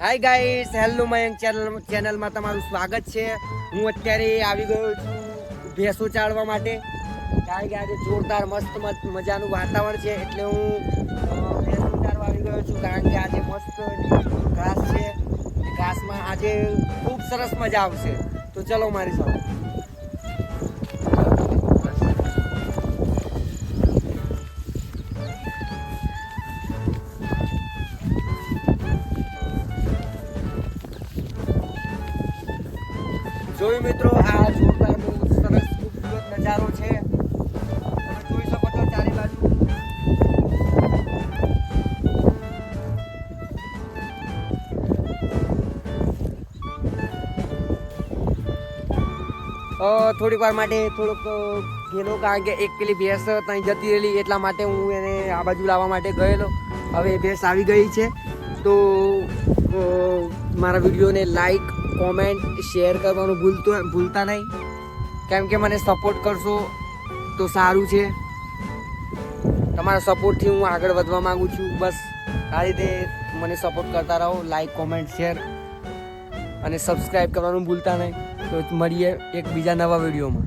Hi guys hello Mayank channel ચેનલમાં તમારું સ્વાગત છે. હું અત્યારે આવી ગયો છું ભેંસો ચાળવા માટે. કારણ કે આજે જોરદાર મસ્ત મજાનું વાતાવરણ છે, એટલે હું ભેંસો ચાળવા આવી ગયો છું. કારણ કે આજે મસ્ત ઘાસ છે. ઘાસમાં આજે ખૂબ સરસ મજા આવશે. તો ચલો મારી સાથે. જોયું મિત્રો, આ જોરદાર બહુ સરસ ખૂબસૂરત નજારો છે. જોઈ શકો છો ચારે બાજુ. થોડીક વાર માટે થોડોક ગયેલો કારણ કે એક પેલી ભેંસ ત્યાં જતી રહેલી, એટલા માટે હું એને આ બાજુ લાવવા માટે ગયેલો. હવે ભેંસ આવી ગઈ છે. તો મારા વિડીયોને લાઈક કોમેન્ટ શેર કરવાનું ભૂલતો ભૂલતા નહીં. કેમ કે મને સપોર્ટ કરશો તો સારું છે. તમારા સપોર્ટથી હું આગળ વધવા માંગુ છું. બસ, આ રીતે મને સપોર્ટ કરતા રહો. લાઈક કોમેન્ટ શેર અને સબસ્ક્રાઈબ કરવાનું ભૂલતા નહીં. તો મળીએ એક બીજા નવા વિડીયોમાં